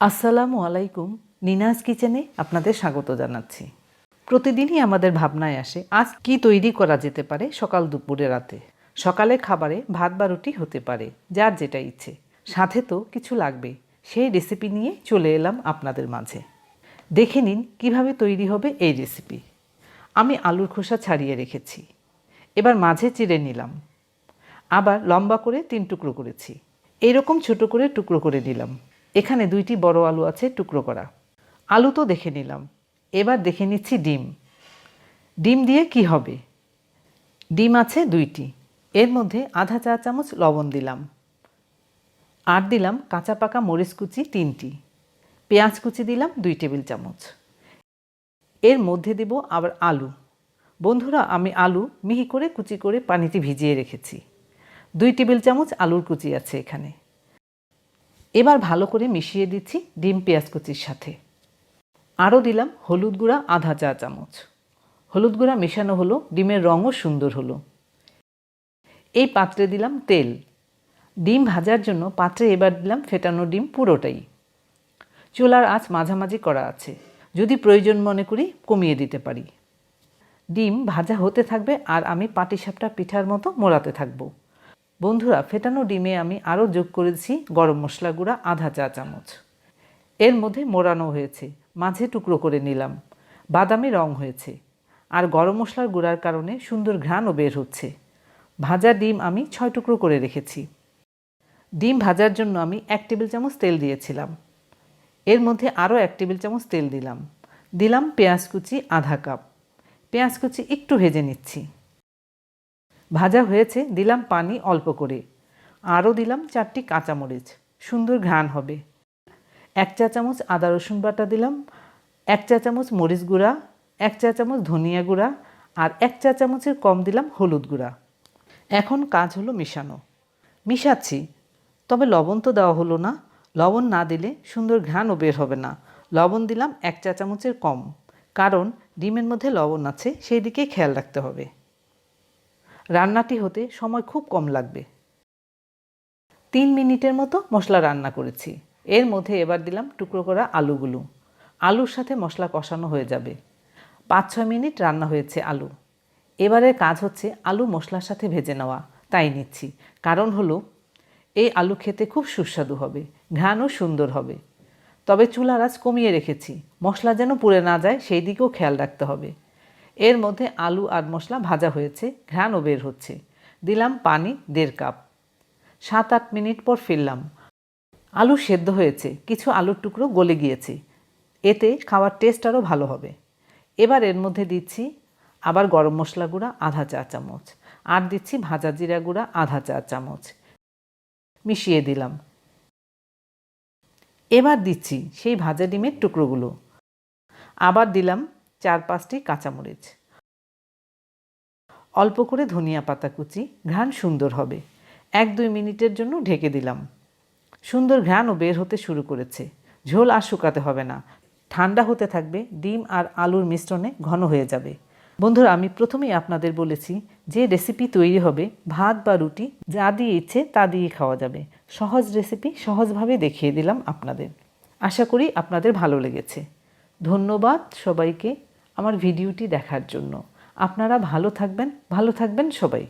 আসসালামু আলাইকুম, নিনাজ কিচেনে আপনাদের স্বাগত জানাচ্ছি। প্রতিদিনই আমাদের ভাবনায় আসে, আজ কি তৈরি করা যেতে পারে সকাল দুপুরে রাতে। সকালে খাবারে ভাত বা রুটি হতে পারে, যার যেটা ইচ্ছে। সাথে তো কিছু লাগবে, সেই রেসিপি নিয়ে চলে এলাম আপনাদের মাঝে। দেখে নিন, কীভাবে তৈরি হবে এই রেসিপি আমি আলুর খোসা ছাড়িয়ে রেখেছি। এবার মাঝে চিড়ে নিলাম। আবার লম্বা করে তিন টুকরো করেছি। এইরকম ছোট করে টুকরো করে নিলাম। এখানে দুইটি বড় আলু আছে, টুকরো করা। আলু তো দেখে নিলাম। এবার দেখে নিচ্ছি ডিম। ডিম দিয়ে কি হবে? ডিম আছে দুইটি। এর মধ্যে আধা চা চামচ লবণ দিলাম। আর দিলাম কাঁচা পাকা মরিচ কুচি তিনটি। পেঁয়াজ কুচি দিলাম দুই টেবিল চামচ। এর মধ্যে দেব আবার আলু। বন্ধুরা, আমি আলু মিহি করে কুচি করে পানিতে ভিজিয়ে রেখেছি। দুই টেবিল চামচ আলুর কুচি আছে এখানে। এবার ভালো করে মিশিয়ে দিচ্ছি ডিম পেঁয়াজ কুচির সাথে। আরও দিলাম হলুদ গুঁড়া, আধা চা চামচ। হলুদ গুঁড়া মেশানো হলো, ডিমের রঙও সুন্দর হলো। এই পাত্রে দিলাম তেল। ডিম ভাজার জন্য পাত্রে এবার দিলাম ফেটানো ডিম পুরোটাই। চুলার আঁচ মাঝামাঝি করা আছে। যদি প্রয়োজন মনে করি কমিয়ে দিতে পারি। ডিম ভাজা হতে থাকবে আর আমি পাটিসাপটা পিঠার মতো মোড়াতে থাকব। বন্ধুরা, ফেটানো ডিমে আমি আরও যোগ করেছি গরম মশলা গুঁড়া, আধা চা চামচ। এর মধ্যে মোড়ানো হয়েছে, মাঝে টুকরো করে নিলাম। বাদামি রং হয়েছে, আর গরম মশলার গুঁড়ার কারণে সুন্দর ঘ্রাণও বের হচ্ছে। ভাজা ডিম আমি ছয় টুকরো করে রেখেছি। ডিম ভাজার জন্য আমি এক টেবিল চামচ তেল দিয়েছিলাম। এর মধ্যে আরও এক টেবিল চামচ তেল দিলাম। দিলাম পেঁয়াজ কুচি আধা কাপ। পেঁয়াজ কুচি একটু ভেজে নিচ্ছি। ভাজা হয়েছে, দিলাম পানি অল্প করে। আরও দিলাম চারটি কাঁচামরিচ। সুন্দর ঘ্রাণ হবে। এক চা চামচ আদা রসুন বাটা দিলাম, এক চা চামচ মরিচ গুঁড়া, এক চা চামচ ধনিয়া গুঁড়া আর এক চা চামচের কম দিলাম হলুদ গুঁড়া। এখন কাজ হলো মিশানো। মিশাচ্ছি, তবে লবণ তো দেওয়া হলো না। লবণ না দিলে সুন্দর ঘ্রাণও বের হবে না। লবণ দিলাম এক চা চামচের কম। কারণ ডিমের মধ্যে লবণ আছে, সেই দিকে খেয়াল রাখতে হবে। রান্নাটি হতে সময় খুব কম লাগবে। তিন মিনিটের মতো মশলা রান্না করেছি। এর মধ্যে এবার দিলাম টুকরো করা আলুগুলো। আলুর সাথে মশলা কষানো হয়ে যাবে। পাঁচ ছয় মিনিট রান্না হয়েছে আলু। এবারের কাজ হচ্ছে আলু মশলার সাথে ভেজে নেওয়া। তাই নিচ্ছি। কারণ হলো, এই আলু খেতে খুব সুস্বাদু হবে, ঘ্রাণও সুন্দর হবে। তবে চুলার আঁচ কমিয়ে রেখেছি। মশলা যেন পুড়ে না যায়, সেই দিকেও খেয়াল রাখতে হবে। এর মধ্যে আলু আর মশলা ভাজা হয়েছে, ঘ্রাণও বের হচ্ছে। দিলাম পানি, দেড় কাপ। সাত আট মিনিট পর ফিরলাম। আলু সেদ্ধ হয়েছে, কিছু আলুর টুকরো গলে গিয়েছে। এতে খাওয়ার টেস্ট আরও ভালো হবে। এবার এর মধ্যে দিচ্ছি আবার গরম মশলা গুঁড়া, আধা চা চামচ। আর দিচ্ছি ভাজা জিরা গুঁড়া, আধা চা চামচ। মিশিয়ে দিলাম। এবার দিচ্ছি সেই ভাজা ডিমের টুকরোগুলো। আবার দিলাম চার পাঁচটি কাঁচামরিচ। অল্প করে ধনিয়া পাতা কুচি, ঘ্রাণ সুন্দর হবে। এক দুই মিনিটের জন্য ঢেকে দিলাম। সুন্দর ঘ্রাণও বের হতে শুরু করেছে। ঝোল আর শুকাতে হবে না। ঠান্ডা হতে থাকবে, ডিম আর আলুর মিশ্রণে ঘন হয়ে যাবে। বন্ধুরা, আমি প্রথমেই আপনাদের বলেছি যে রেসিপি তৈরি হবে ভাত বা রুটি, যা দিয়ে ইচ্ছে তা দিয়ে খাওয়া যাবে। সহজ রেসিপি সহজভাবে দেখিয়ে দিলাম আপনাদের। আশা করি আপনাদের ভালো লেগেছে। ধন্যবাদ সবাইকে। আমার ভিডিওটি দেখার জন্য। আপনারা ভালো থাকবেন ভালো থাকবেন সবাই।